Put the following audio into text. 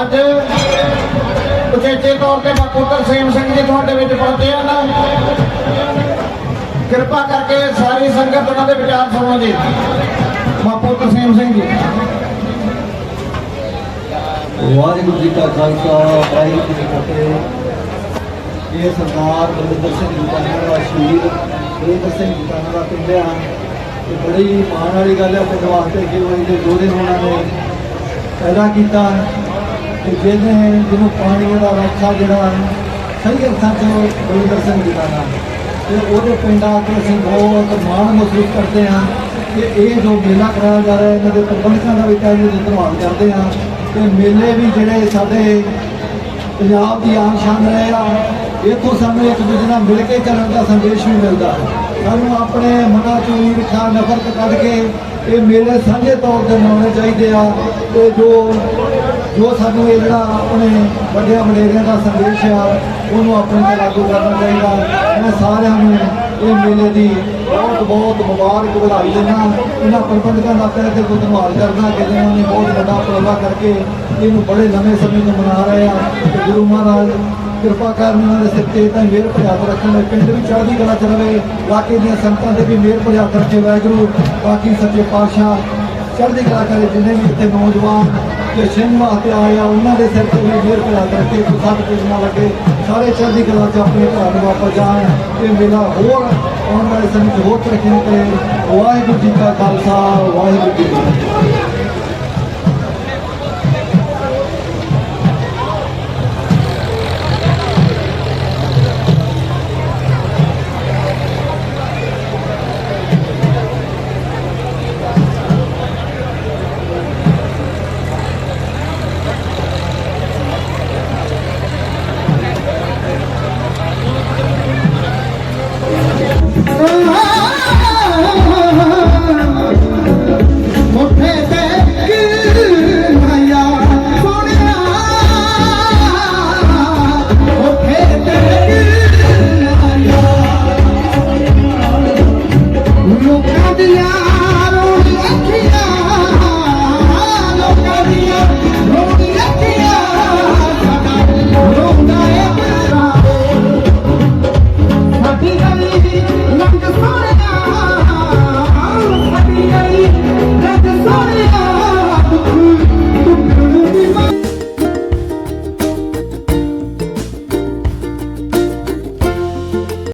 ਅੱਜ ਉਚੇਚੇ ਤੌਰ ਤੇ ਬਾਪੂ ਤਰਸੇਮ ਸਿੰਘ ਜੀ ਤੁਹਾਡੇ ਵਿੱਚ ਪਹੁੰਚੇ ਹਨ ਕਿਰਪਾ ਕਰਕੇ ਸਾਰੀ ਸੰਗਤ ਉਹਨਾਂ ਦੇ ਵਿਚਾਰ ਸੁਣੋ ਜੀ ਬਾਪੂ ਤਰਸੇਮ ਸਿੰਘ ਜੀ। ਵਾਹਿਗੁਰੂ ਜੀ ਕਾ ਖਾਲਸਾ, ਵਾਹਿਗੁਰੂ ਜੀ ਕੀ ਫਤਿਹ। ਇਹ ਸਰਦਾਰ ਬਲਵਿੰਦਰ ਸਿੰਘ ਜੀ ਦਾ ਸ਼ਹੀਦ, ਬਲਵਿੰਦਰ ਸਿੰਘ ਜੁਟਾਣਾ ਦਾ ਪਿੰਡ ਤੇ ਬੜੀ ਮਾਣ ਵਾਲੀ ਗੱਲ ਹੈ ਪਿੰਡ ਵਾਸਤੇ ਕਿ ਉਹ ਇਹਦੇ ਜੋੜੇ ਉਹਨਾਂ ਨੇ ਪੈਦਾ ਕੀਤਾ। ਤੇ ਜਿਹਨੇ ਜਿਹਨੂੰ ਪਾਣੀ ਦਾ ਰੱਖਾ ਜਿਹੜਾ ਸਹੀ ਅਰਥਾਂ 'ਚ ਬਲਵਿੰਦਰ ਸਿੰਘ ਜੀ ਜੁਟਾਣਾ ਤੇ ਉਹਦੇ ਪਿੰਡ ਆ ਕੇ ਅਸੀਂ ਬਹੁਤ ਮਾਣ ਮਹਿਸੂਸ ਕਰਦੇ ਹਾਂ ਕਿ ਇਹ ਜੋ ਮੇਲਾ ਕਰਾਇਆ ਜਾ ਰਿਹਾ, ਇਹਨਾਂ ਦੇ ਪ੍ਰਬੰਧਕਾਂ ਦਾ ਵੀ ਕਾਇਮ ਧੰਨਵਾਦ ਕਰਦੇ ਹਾਂ। ਤੇ ਮੇਲੇ ਵੀ ਜਿਹੜੇ ਸਾਡੇ ਪੰਜਾਬ ਦੀ ਆਨ ਸ਼ਾਨ ਰਹੇ ਆ, ਇੱਥੋਂ ਸਾਨੂੰ ਇੱਕ ਦੂਜੇ ਨਾਲ ਮਿਲ ਕੇ ਚੱਲਣ ਦਾ ਸੰਦੇਸ਼ ਵੀ ਮਿਲਦਾ ਹੈ। ਸਾਨੂੰ ਆਪਣੇ ਮਨਾਂ ਚੋਂ ਈਰਖਾ ਨਫ਼ਰਤ ਕੱਢ ਕੇ ਇਹ ਮੇਲੇ ਸਾਂਝੇ ਤੌਰ ਤੇ ਮਨਾਉਣੇ ਚਾਹੀਦੇ ਆ ਤੇ ਜੋ ਜੋ ਸਾਨੂੰ ਇਹ ਜਿਹੜਾ ਆਪਣੇ ਵੱਡਿਆਂ ਵਡੇਰਿਆਂ ਦਾ ਸੰਦੇਸ਼ ਆ, ਉਹਨੂੰ ਆਪਣੇ ਤੇ ਲਾਗੂ ਕਰਨਾ ਚਾਹੀਦਾ। ਮੈਂ ਸਾਰਿਆਂ ਨੂੰ ਇਹ ਮੇਲੇ ਦੀ ਬਹੁਤ ਬਹੁਤ ਮੁਬਾਰਕ ਵਧਾਈ ਦਿੰਦਾ ਇਹਨਾਂ ਪ੍ਰਬੰਧਕਾਂ ਦਾ ਪਹਿਲੇ ਤੇ ਕੋਈ ਧੰਨਵਾਦ ਕਰਦਾ ਕਿ ਇਹਨਾਂ ਨੇ ਬਹੁਤ ਵੱਡਾ ਉਪਰਾਲਾ ਕਰਕੇ ਇਹਨੂੰ ਬੜੇ ਲੰਮੇ ਸਮੇਂ ਤੋਂ ਮਨਾ ਰਹੇ ਆ। ਤੇ ਗੁਰੂ ਮਹਾਰਾਜ ਕਿਰਪਾ ਕਰਨ ਉਹਨਾਂ ਦੇ ਸਿਰ ਤੇ ਤਾਂ ਮਿਹਰ ਭਰਿਆਤ ਰੱਖਣ ਪਿੰਡ ਵੀ ਚੜ੍ਹਦੀ ਕਲਾ ਚ ਰਵੇ, ਇਲਾਕੇ ਦੀਆਂ ਸੰਗਤਾਂ ਤੇ ਵੀ ਮਿਹਰ ਭਰਿਆਤ ਰੱਖੇ ਵਾਹਿਗੁਰੂ। ਬਾਕੀ ਸੱਚੇ ਪਾਤਸ਼ਾਹ, ਚੜ੍ਹਦੀ ਕਲਾ ਕਰੇ ਜਿੰਨੇ ਵੀ ਇੱਥੇ ਨੌਜਵਾਨ ਤੇ ਸਿੰਘ ਵਾਸਤੇ ਆਏ ਆ, ਉਹਨਾਂ ਦੇ ਸਿਰ ਤੇ ਵੀ ਮਿਹਰ ਭਰਿਆਤ ਰੱਖੇ ਕੋਈ ਸੱਤ ਕੁਝ ਨਾ ਲੱਗੇ। ਸਾਰੇ ਚੜ੍ਹਦੀ ਕਲਾ ਚ ਆਪਣੇ ਘਰ ਨੂੰ ਵਾਪਸ ਜਾਣ ਇਹ ਮੇਲਾ ਹੋਰ ਆਉਣ ਵਾਲੇ ਸਮੇਂ 'ਚ ਹੋਰ ਤਰੱਕੀ ਕਰੇ। ਵਾਹਿਗੁਰੂ ਜੀ ਕਾ ਖਾਲਸਾ, ਵਾਹਿਗੁਰੂ ਜੀ ਕੀ ਫਤਿਹ। Amén.